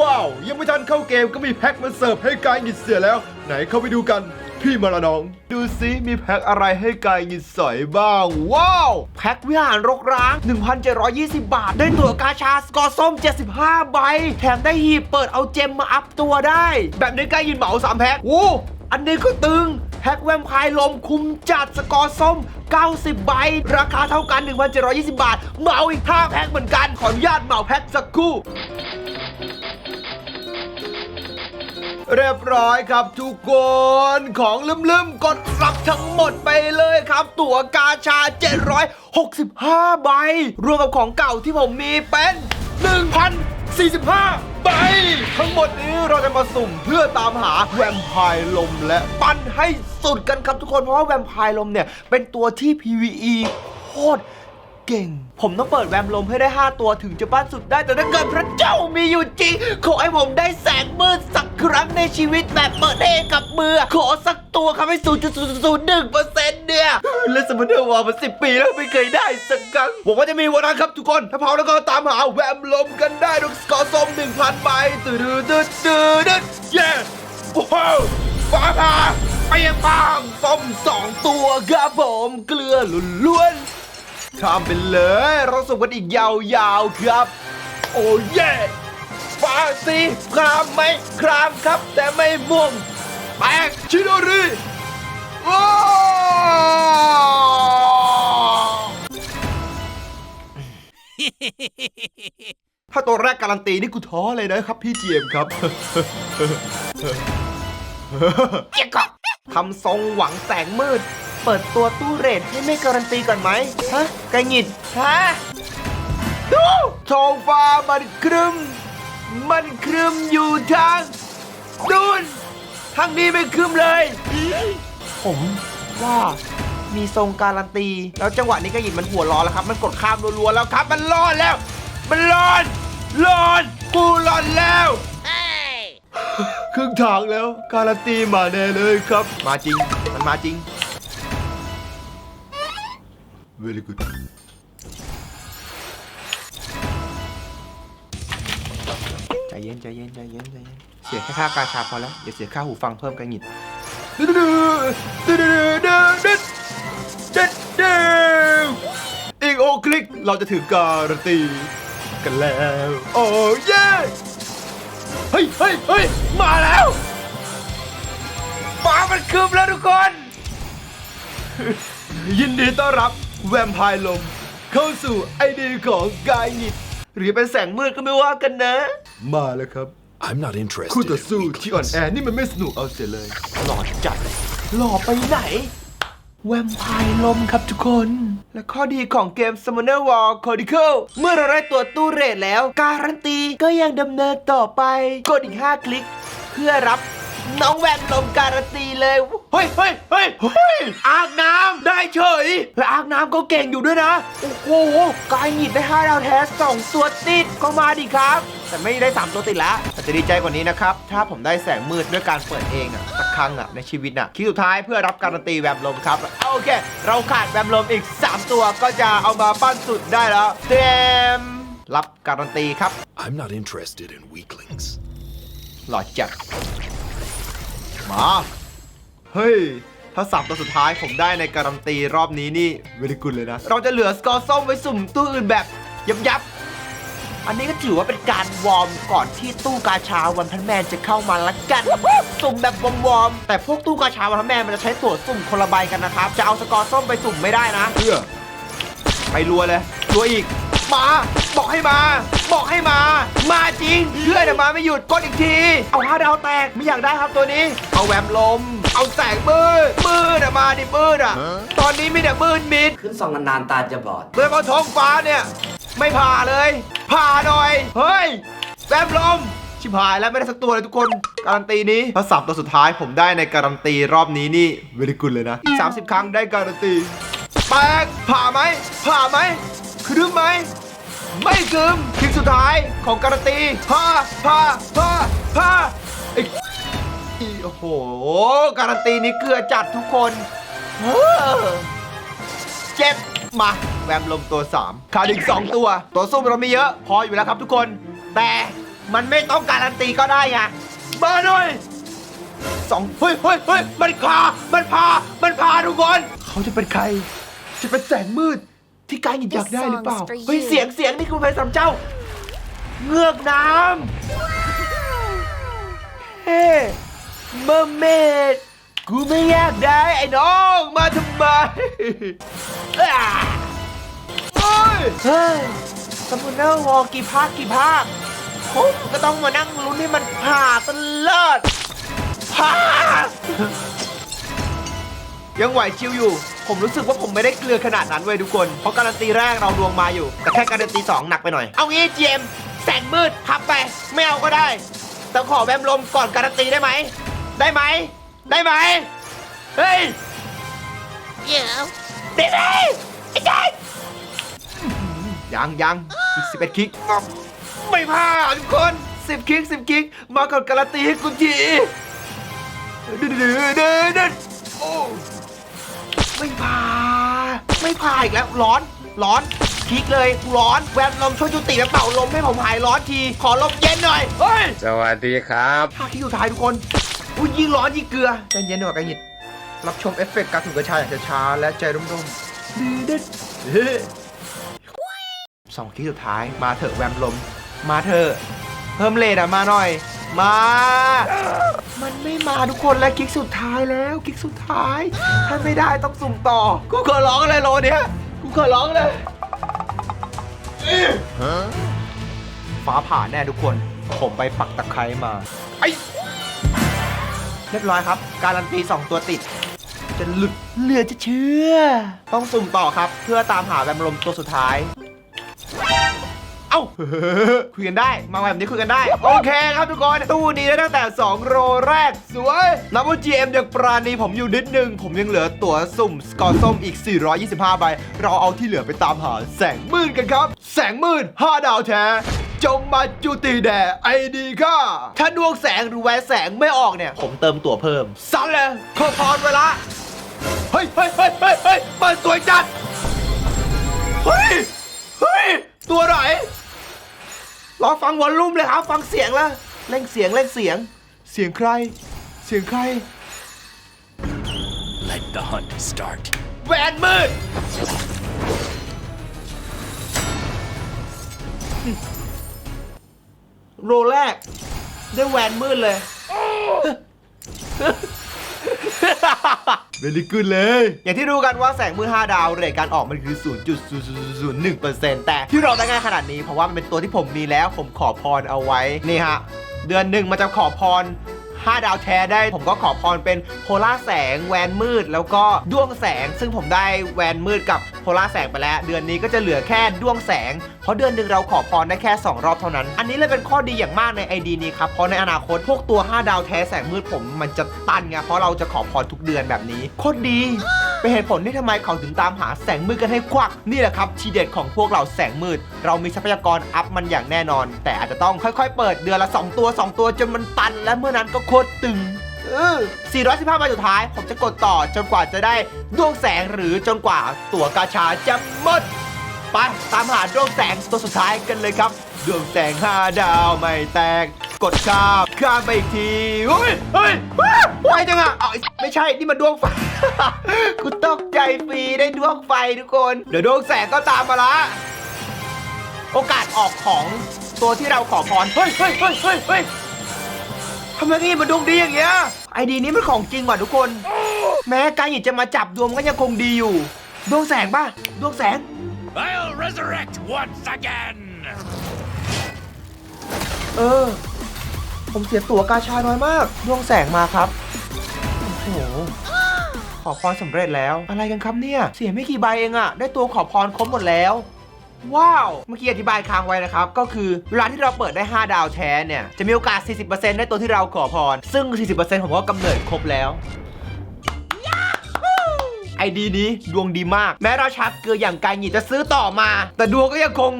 ว้าว ยังไม่ทันเข้าเกมก็มีแพ็คมาเสิร์ฟให้กายหงิดเสียแล้ว ไหนเข้าไปดูกัน พี่มาละน้อง ดูซิมีแพ็คอะไรให้กายหงิดสอยบ้าง ว้าว แพ็ควิหารรกร้าง 1,720 บาท ได้ตั๋วกาชาสกอร์ส้ม 75 ใบ แถมได้หีบเปิดเอาเจมมาอัพตัวได้ แบบนี้กายหงิดเหมาสามแพ็คโอ้อันนี้ก็ตึงแพ็คแวมไพร์ลมคุมจัดสกอร์ส้ม 90 ใบ ราคาเท่ากัน 1,720 บาท เหมาอีก5แพ็คเหมือนกัน ขออนุญาตเหมาแพ็คสักครู่ เรียบร้อยครับทุกคนของลืมๆกดรับทั้งหมดไปเลยครับ ตั๋วกาชา 765 ใบ รวมกับของเก่าที่ผมมีเป็น 1,045 ใบ ทั้งหมดนี้เราจะมาสุ่มเพื่อตามหาแวมไพร์ลมและปั้นให้สุดกันครับทุกคนเพราะว่าแวมไพร์ลมเนี่ย เป็นตัวที่ PVE โคตร เก่ง ผมต้องเปิดแวมลมให้ได้ 5 ตัวถึงจะปั้นสุดได้ แต่ถ้าเกิดพระเจ้ามีอยู่จริง ขอให้ผมได้แสงมืดสักครั้งในชีวิตแบบเปิดเองกับมือ ขอสักตัวครับให้ศูนย์จุดศูนย์หนึ่งเปอร์เซ็นต์เนี่ยเล่นสมเดอร์วอลมาสิปีแล้วไม่เคยได้สักครั้งผมว่าจะมีวันนั้นครับทุกคน ถ้าพร้อมแล้วก็ตามหาแวมลมกันได้ด้วยสกอร์ส้ม1,000ใบตื่นตื่นตื่นเย้ว้าวฟ้าผ่าไปยังปางส้มสองตัวครับผมเกลือล้วนๆ ข้ามไปเลยเราส่งกันอีกยาวๆครับ โอ้เย่ฟ้าสีครามไหมครามครับ แต่ไม่ม่วงแปกชิโนริโอ้ถ้าตัวแรกการันตีนี่กูท้อเลยนะครับพี่เจียมครับเจ๊กบทำทรงหวังแสงมืด เปิดตัวตู้เรทให้ไม่การันตีก่อนไหมฮะไกหงิดฮะดูท้องฟ้ามันครึม มันครึมอยู่ทางดูนทางนี้ไม่ครึมเลย ผมว่ามีทรงการันตี แล้วจังหวะนี้ก็หยินมันหัวร้อนแล้วครับ มันกดข้ามรัวๆแล้วครับ มันร้อนแล้ว มันร้อนร้อนกูร้อนแล้วครึ่งทางแล้ว การันตีมาแน่เลยครับ มาจริง มันมาจริง very good ใจเย็นใจเย็นใจเย็นใจเย็นเสียแค่ค่ากาชาพอแล้วอย่าเสียค่าหูฟังเพิ่มกันหงิดดืดดืดดืดดืดดืดดืดดืดอีกโอคลิกเราจะถึงการันตีกันแล้ว โอ้เย้เฮ้ยเฮ้ยเฮ้ยมาแล้วฟ้ามันคืบแล้วทุกคน ยินดีต้อนรับ แวมไพร์ลม เข้าสู่ไอเดียของกายหงิดหรือเป็นแสงมืดก็ไม่ว่ากันนะ มาแล้วครับ I'm not interested. คู่ต่อ in สู้ weaklings. ที่อ่อนแอนี่มันไม่สนุกเอาเสียเลย หล่อจัด หล่อไปไหน แวมไพร์ลมครับทุกคน และข้อดีของเกม Summoner War Chronicle เมื่อเราได้ตัวตู้เรทแล้ว การันตีก็ยังดำเนินต่อไป กดอีก 5 คลิก เพื่อรับ น้องแวมลมการันตีเลย เฮ้ยเฮ้ยเฮ้ยเฮ้ยอาบน้ำได้เฉย และอาบน้ำก็เก่งอยู่ด้วยนะ โอ้โหกายหงิดได้5ดาวแท้2ตัวติดก็มาดิครับ แต่ไม่ได้ 3 ตัวติดแล้วแต่จะดีใจกว่านี้นะครับ ถ้าผมได้แสงมืดด้วยการเปิดเองอะสักครั้งอะในชีวิตอะคลิปสุดท้ายเพื่อรับการันตีแวมลมครับเอาโอเค เราขาดแวมลมอีก 3 ตัวก็จะเอามาปั้นสุดได้แล้วเต็มรับการันตีครับ I'm not interested in weaklings. หล่อจัด มา เฮ้ย ถ้าสามตัวสุดท้ายผมได้ในการันตีรอบนี้นี่เวลิกุลเลยนะ เราจะเหลือสกอร์ส้มไว้สุ่มตู้อื่นแบบยับยับอันนี้ก็ถือว่าเป็นการวอร์มก่อนที่ตู้กาชาวันพันแมนจะเข้ามาละกัน สุ่มแบบวอร์มวอมๆแต่พวกตู้กาชาวันพันแมนมันจะใช้ตัวสุ่มคนละใบกันนะครับ จะเอาสกอร์ส้มไปสุ่มไม่ได้นะเพื่อไปรัวเลยรัวอีก มา บอกให้มา บอกให้มา มาจริงเพื่อนอะมาไม่หยุดกดอีกที เอาห้าดาวแตกไม่อยากได้ครับตัวนี้ เอาแวมลม เอาแสงมืดมืดอะมาดิมืดอะตอนนี้มีแต่มืดมิดขึ้นส่องนานๆตาจะบอดเมื่อพอท้องฟ้าเนี่ย ไม่ผ่าเลยผ่าหน่อย เฮ้ยแวมลมชิบหายแล้วไม่ได้สักตัวเลยทุกคน การันตีนี้ถ้าสามตัวสุดท้ายผมได้ในการันตีรอบนี้นี่เวลิกุลเลยนะอีก30 ครั้งได้การันตีแปลกผ่าไหมผ่าไหม ครึ้ไหม ไม่กึมคลิปสุดท้ายของการันตีผ่าผ่าผ่าผ่าไอ้โอ้โห การันตีนี้เกลือจัดทุกคนเออเจ็บมาแวมลมตัว 3 ขาดอีก 2 ตัว ตัวซุ่มเราไม่เยอะ พออยู่แล้วครับทุกคน แต่มันไม่ต้องการันตีก็ได้ไงมาหน่อยสองเฮ้ยเฮ้ยเฮ้ยมันพา มันพา มันพาทุกคน เขาจะเป็นใคร จะเป็นแสงมืด ที่กายหยิบอยากได้หรือเปล่า This song's for เฮ้ยเสียงเสียงนี่คือเพลงสำเจ้า เงือกน้ำเฮ้เมอร์เมดกูไม่อยากได้ไอ้น้องมาทำไมอ่าเฮ้ยเฮ้ยสมุนเนอร์วอลกี่ภาคกี่ภาคผมก็ต้องมานั่งลุ้นให้มันผ่าตลอดผ่า ยังไหวชิวอยู่ ผมรู้สึกว่าผมไม่ได้เกลือขนาดนั้นเว้ยทุกคน เพราะการันตีแรกเราดวงมาอยู่ แต่แค่การันตีสองหนักไปหน่อย เอางี้เจมส์แสงมืดพับไป ไม่เอาก็ได้ แต่ขอแวมลมก่อนการันตีได้ไหม ได้ไหม ได้ไหม เฮ้ย Yeah. ได้ไหมไอ้เจ๊ยังยังอีกสิบเอ็ดคลิก ไม่พลาดทุกคนสิบคลิกสิบคลิก มาก่อนการันตีให้กูทีเดือดเดือดเดือดเดือดโอ้ ไม่ผ่าไม่ผ่าอีกแล้วร้อนร้อนคลิกเลยร้อนแวมลมช่วยจุติและเป่าลมให้ผมหายร้อนที ขอลมเย็นหน่อยเฮ้ยสวัสดีครับภาคที่สุดท้ายทุกคนอุ้ยยิ่งร้อนยิ่งเกลือใจเย็นหน่อยกันหยิดรับชมเอฟเฟกต์การถูกกระชายอย่างช้าๆและใจร่มๆดีเด็ดเฮ้สองคลิกสุดท้ายมาเถอะแวมลม มาเถอะเพิ่มเลทอะมาหน่อย มา มันไม่มาทุกคนและคลิกสุดท้ายแล้วคลิกสุดท้าย ถ้าไม่ได้ต้องสุ่มต่อ กูขอร้องเลยโลเนี้ยกูขอร้องเลยฟ้าผ่าแน่ทุกคน ผมไปปักตะไคร้มา ไอเรียบร้อยครับ การันตี 2 ตัวติด จะหลุดเหลือจะเชื่อ ต้องสุ่มต่อครับ เพื่อตามหาแวมลมตัวสุดท้าย เอ้า คุยกันได้มาแบบนี้คุยกันได้ โอเคครับทุกคนตู้นี้ได้ตั้งแต่ 2 โรแรกสวยนับว่า GM ยังปราณีผมอยู่นิดนึง ผมยังเหลือตั๋วสุ่มสกอร์ส้มอีก 425 ใบ เราเอาที่เหลือไปตามหาแสงมืดกันครับ แสงมืด5ดาวแท้จงมาจุติแด่ไอดีค่ะ ถ้าดวงแสงหรือแหวนแสงไม่ออกเนี่ย ผมเติมตั๋วเพิ่มซัดเลยขอพรเวลาเฮ้ยเฮ้ยเฮ้ยเฮ้ยเฮ้ยเปิดสวยจัด เฮ้ย เฮ้ย ตัวไหน รอฟังวอลลุ่มเลยครับ ฟังเสียงแล้วเล่งเสียงเล่งเสียง เสียงใคร เสียงใคร Let the hunt start. แหวนมืดโรแรกได้แหวนมืดเลย เวลิกุนเลย อย่างที่รู้กันว่าแสงมืด5ดาวเรทการออกมันคือ 0.001%แต่ที่เราได้ง่ายขนาดนี้เพราะว่ามันเป็นตัวที่ผมมีแล้วผมขอพรเอาไว้นี่ฮะเดือนหนึ่งมันจะขอพร 5 ดาวแท้ได้ ผมก็ขอพรเป็นโพล่าแสงแวนมืด แล้วก็ด้วงแสง ซึ่งผมได้แวนมืดกับโพล่าแสงไปแล้ว เดือนนี้ก็จะเหลือแค่ด้วงแสง เพราะเดือนหนึ่งเราขอพรได้แค่ 2 รอบเท่านั้น อันนี้เลยเป็นข้อดีอย่างมากในไอดีนี้ครับเพราะในอนาคตพวกตัว 5 ดาวแท้แสงมืดผมมันจะตันไงเพราะเราจะขอพรทุกเดือนแบบนี้โคตรดี เป็นเหตุผลที่ทำไมเขาถึงตามหาแสงมืดกันให้ควัก นี่แหละครับทีเด็ดของพวกเราแสงมืด เรามีทรัพยากรอัพมันอย่างแน่นอน แต่อาจจะต้องค่อยๆ เปิดเดือนละ 2 ตัว 2 ตัวจนมันตัน และเมื่อนั้นก็โคตรตึงเออ415ใบสุดท้าย ผมจะกดต่อจนกว่าจะได้ดวงแสงหรือจนกว่าตั๋วกาชาจะหมดไปตามหาดวงแสงตัวสุดท้ายกันเลยครับ ดวงแสง5ดาวไม่แตก กดข้ามข้ามไปอีกทีเฮ้ยเฮ้ยว้าวไวจังอะเอาไม่ใช่นี่มันดวงไฟกูตกใจฟรีได้ดวงไฟทุกคน เดี๋ยวดวงแสงก็ตามมาละโอกาสออกของตัวที่เราขอพรเฮ้ยเฮ้ยเฮ้ยเฮ้ยเฮ้ยทำไมนี่มันดวงดีอย่างเงี้ยไอดีนี้มันของจริงว่ะทุกคน แม้การหยิบจะมาจับดวงก็ยังคงดีอยู่ ดวงแสงป่ะดวงแสง I'll resurrect once again! เออ ผมเสียตั๋วกาชาน้อยมากดวงแสงมาครับ โอ้โห ขอพรสำเร็จแล้ว อะไรกันครับเนี่ย เสียไม่กี่ใบเองอะได้ตัวขอพรครบหมดแล้วว้าว เมื่อกี้อธิบายค้างไว้นะครับ ก็คือเวลาที่เราเปิดได้ 5 ดาวแท้เนี่ย จะมีโอกาส 40%ได้ตัวที่เราขอพร ซึ่ง 40%ผมก็กำเนิดครบแล้วไอดีนี้ดวงดีมาก แม้ราชาเกลืออย่างกายหยีจะซื้อต่อมา แต่ดวงก็ยังคง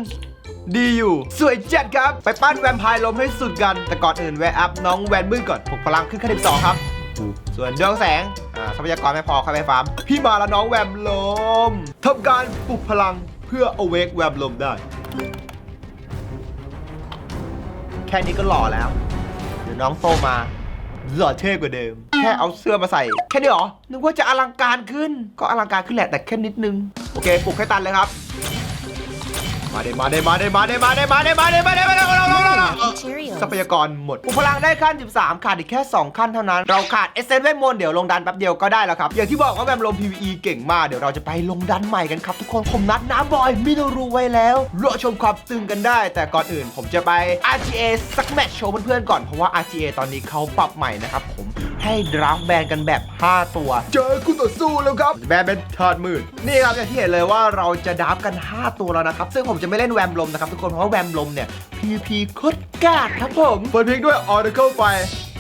ดีอยู่ สวยจัดครับ ไปปั้นแวมไพร์ลมให้สุดกัน แต่ก่อนอื่นแวะอัพน้องแวนมืดก่อนปลุกพลังขึ้นขั้นที่สองครับ ส่วนดวงแสงอ่าทรัพยากรไม่พอค่อยไปฟาร์ม พี่มาแล้วน้องแวมลมทำการปลุกพลังเพื่อ awake แวมลมได้ แค่นี้ก็หล่อแล้ว เดี๋ยวน้องโตมาหล่อเท่กว่าเดิม แค่เอาเสื้อมาใส่ แค่นี้หรอ นึกว่าจะอลังการขึ้น ก็อลังการขึ้นแหละแต่แค่นิดนึง โอเค ปลุกให้ตันเลยครับ มาเดมาเดมาเดมาเดมาเดมาเดมาเดมาเดมาเดมาเดมาเด Materials. ทรัพยากรหมดอุปพลังได้ขั้น 13 ขาดอีกแค่ 2 ขั้นเท่านั้น เราขาดเอเซนเวทมนต์เดี๋ยวลงดันแป๊บเดียวก็ได้แล้วครับ อย่างที่บอกว่าแวมลม PVE เก่งมาก เดี๋ยวเราจะไปลงดันใหม่กันครับทุกคนผมนัดน้ำบอยมิโนรูไว้แล้วรอชมความตึงกันได้ แต่ก่อนอื่นผมจะไป RTA สักแมตช์โชว์เพื่อนๆก่อนเพราะว่า RTA ตอนนี้เขาปรับใหม่นะครับผม ให้ดราฟแบนกันแบบ 5 ตัว เจอคู่ต่อสู้แล้วครับ แบนเป็นธาตุมืดนี่ครับอย่างที่เห็นเลยว่าเราจะดราฟกัน 5 ตัวแล้วนะครับ ซึ่งผมจะไม่เล่นแวมลมนะครับทุกคนเพราะว่าแวมลมเนี่ย PVP โคตรกากครับผมเปิดเพลงด้วย Oracle ไป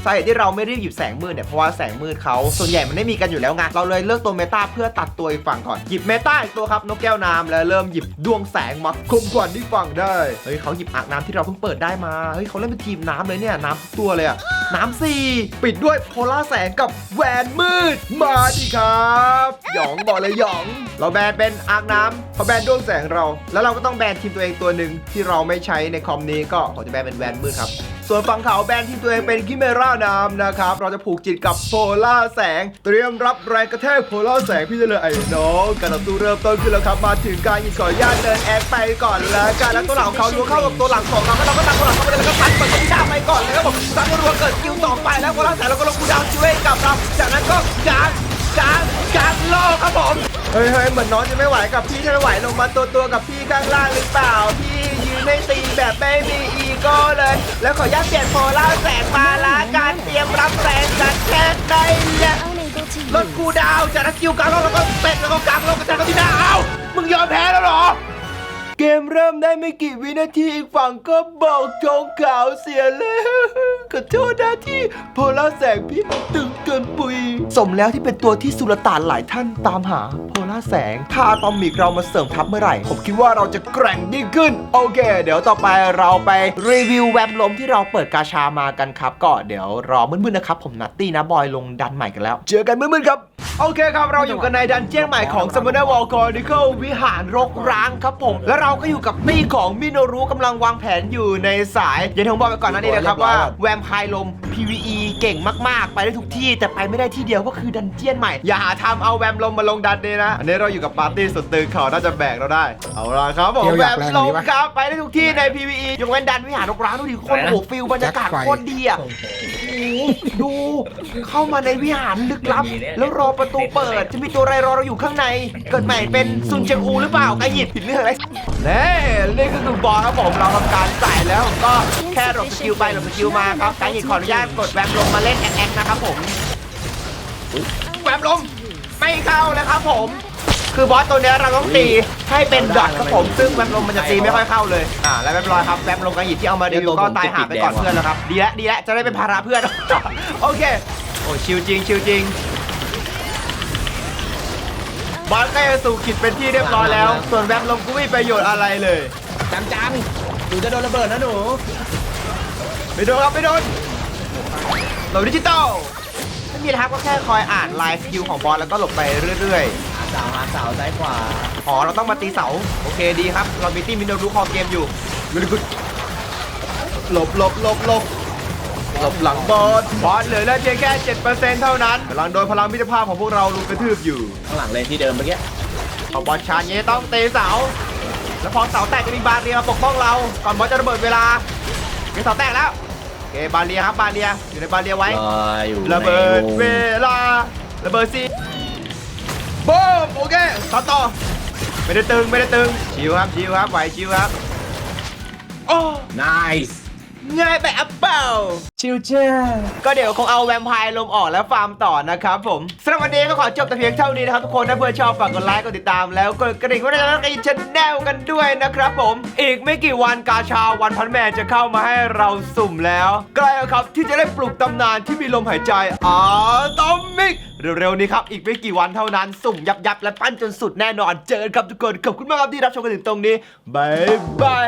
สาเหตุที่เราไม่รีบหยิบแสงมืดเนี่ยเพราะว่าแสงมืดเขาส่วนใหญ่มันไม่มีกันอยู่แล้วไงเราเลยเลือกตัวเมตาเพื่อตัดตัวอีกฝั่งก่อนหยิบเมตาอีกตัวครับนกแก้วน้ำแล้วเริ่มหยิบดวงแสงมาคมกว่าที่ฝั่งได้เฮ้ยเขาหยิบอ่างน้ำที่เราเพิ่งเปิดได้มาเฮ้ยเขาเล่นเป็นทีมน้ำเลยเนี่ยน้ำทุกตัวเลยอะน้ำสี่ปิดด้วยโพล่าแสงกับแหวนมืดมาดิครับหยองบอกเลยหยอง เราแบนเป็นอ่างน้ำเขาแบนดวงแสงเรา แล้วเราก็ต้องแบนทีมตัวเองตัวหนึ่งที่เราไม่ใช้ในคอมนี้ก็ผมจะแบนเป็นแหวนมืดครับ ส่วนฝั่งขาวแบนทีมตัวเองเป็นกิเมร่าน้ำนะครับ เราจะผูกจิตกับโพล่าแสง เตรียมรับแรงกระแทกโพล่าแสงพี่เลยไอ้น้องการต่อสู้เริ่มต้นขึ้นแล้วครับมาถึงการยิงก่อนญาตเดินแอคไปก่อนแล้วกันแล้วตัวหลังเขาล้วเข้ากับตัวหลังของเราแล้วเราก็ตัดตัวหลังเข้าไปแล้วก็ตัดเปิดตัวที่ดาวไปก่อนเลยครับผมตัดรัวเกิดคิวต่อไปแล้วโพล่าแสงเราก็ลงคูดาวช่วยกับเราจากนั้นก็การการการล่อครับผมเฮ้ยเฮ้ยเหมือนน้องจะไม่ไหวกับพี่จะไม่ไหวลงมาตัวตัวกับพี่ข้างล่างหรือเปล่าพี่ ไม่ตีแบบไม่มีอีโก้เลย แล้วขออนุญาตเปลี่ยนโพล่าแสงมาละการเตรียมรับแรงกันแค่ได้แล้ว Unable to ลด use. คูลดาวน์จากนักคิวกลางโลกแล้วก็เป็ดแล้วก็กลางโลกกระจายกันที่หน้าเอ้ามึงยอมแพ้แล้วเหรอเกมเริ่มได้ไม่กี่วินาทีอีกฝั่งก็บอกจงขาวเสียแล้วขอโทษนะที่โพล่าแสงพี่มันตึงเกินปุย สมแล้วที่เป็นตัวที่สุลต่านหลายท่านตามหาโพ ล่าแสง ถ้าอะตอมิกเรามาเสริมทัพเมื่อไหร่ ผมคิดว่าเราจะแกร่งยิ่งขึ้น โอเค เดี๋ยวต่อไปเราไปรีวิวแวมลมที่เราเปิดกาชามากันครับ ก็เดี๋ยวรอมืดๆนะครับผมนัตตี้นะบอยลงดันใหม่กันแล้ว เจอกันมืดๆครับ โอเคครับ เราอยู่กันในดันเจี้ยนใหม่ของ s u m m o n e r Wall Chronicle วิหารรกร้างครับผม และเราก็อยู่กับตี้ของมิโนรุกำลังวางแผนอยู่ในสายอย่างที่ผมบอกไปก่อนหน้านี้นะครับว่าแวมไพร์ลม PVE เก่งมากๆ ไปได้ทุกที่ แต่ไปไม่ได้ที่เดียวก็คือดันเจี้ยนใหม่ อย่าหาทำเอาแวมลมมาลงดันเลยนะอันนี้เราอยู่กับปาร์ตี้สุดตึงเขาน่าจะแบกเราได้ เอาละครับผมเดี๋ยวแวอยากมแรงลกว่านี้มปะ ครับไปได้ทุกที่ใน PVE ยกเว้นดันวิหารรกร้างดูดิคนโอ้โหฟิลบรรยากาศโคตรดีอะดูเข้ามาในวิหารลึกลับ แล้วรอประตูเปิด จะมีตัวอะไรรอเราอยู่ข้างใน เกิดใหม่เป็นซุนเจียงอูหรือเปล่าไอ้หยิบผิดเรื่องอะไรเน่นี่ก็คือบอลครับผมเราทำการใส่แล้วผมก็แค่หลบสกิลไปหลบสกิลมาครับไอ้หยิบขออนุญาตกดแวมลงมาเล่นแอนๆนะครับผมแวมลมไม่เข้าเลยครับผม คือบอสตัวเนี้ยเราต้องตีให้เป็นดอทครับผมซึ่งแวมลมมันจะตีไม่ค่อยเข้าเลยอ่าแล้วเรียบร้อยครับแวมลมกระหยิบที่เอามารีวิวก็ตายหาไปก่อนเพื่อนแล้วครับดีแล้วดีแล้วจะได้เป็นภาระเพื่อน โอเคโอ้ชิวจริงชิวจริงบอลใกล้จะสู่ขีดเป็นที่เรียบร้อยแล้ว ส่วนแวมลมกูไม่มีประโยชน์อะไรเลยจังจังหนูจะโดนระเบิดนะหนูไม่โดนครับไม่โดนหลบดิจิตอลไม่มีนะครับก็แค่คอยอ่านไลน์สกิลของบอลแล้วก็หลบไปเรื่อย สาวหาสาวซ้ายขวาอ๋อเราต้องมาตีเสาโอเคดีครับ เรามีตี้มินโดรูคอเกมอยู่หลบหลบหลบหลบหลบหลังบอลบอลเหลือเลือดเพียงแค่7%เท่านั้นกำลังโดนพลังมิตรภาพของพวกเราลุมกระทืบอยู่ข้างหลังเลยที่เดิมเมื่อกี้พอบอลชาเย่ต้องเตะเสา แล้วพอเสาแตกจะมีบาเรียมาปกป้องเรา ก่อนบอลจะระเบิดเวลามีเสาแตกแล้วโอเคบาเรียครับบาเรียอยู่ในบาเรียไว้ ระเบิดเวลาระเบิดสิ บูมโอเคต่อต่อไม่ได้ตึงไม่ได้ตึงชิวครับชิวครับไหวชิวครับโอ้นายส์ ง่ายไปอัปเปล่าชิวเจ้าก็เดี๋ยวคงเอาแวมไพร์ลมออกแล้วฟาร์มต่อนะครับผมสำหรับวันนี้ก็ขอจบแต่เพียงเท่านี้นะครับทุกคนถ้าเพื่อนชอบฝากกดไลค์กดติดตามแล้วกดกระดิ่งไว้ในช่องชแนลกันด้วยนะครับผม อีกไม่กี่วันกาชาวันพันแม่จะเข้ามาให้เราสุ่มแล้วใกล้แล้วครับที่จะได้ปลุกตำนานที่มีลมหายใจอาตอมิกเร็วๆนี้ครับ อีกไม่กี่วันเท่านั้นสุ่มยับยับๆและปั้นจนสุดแน่นอนเจอกันครับทุกคนขอบคุณมากครับที่รับชมกันถึงตรงนี้บายบาย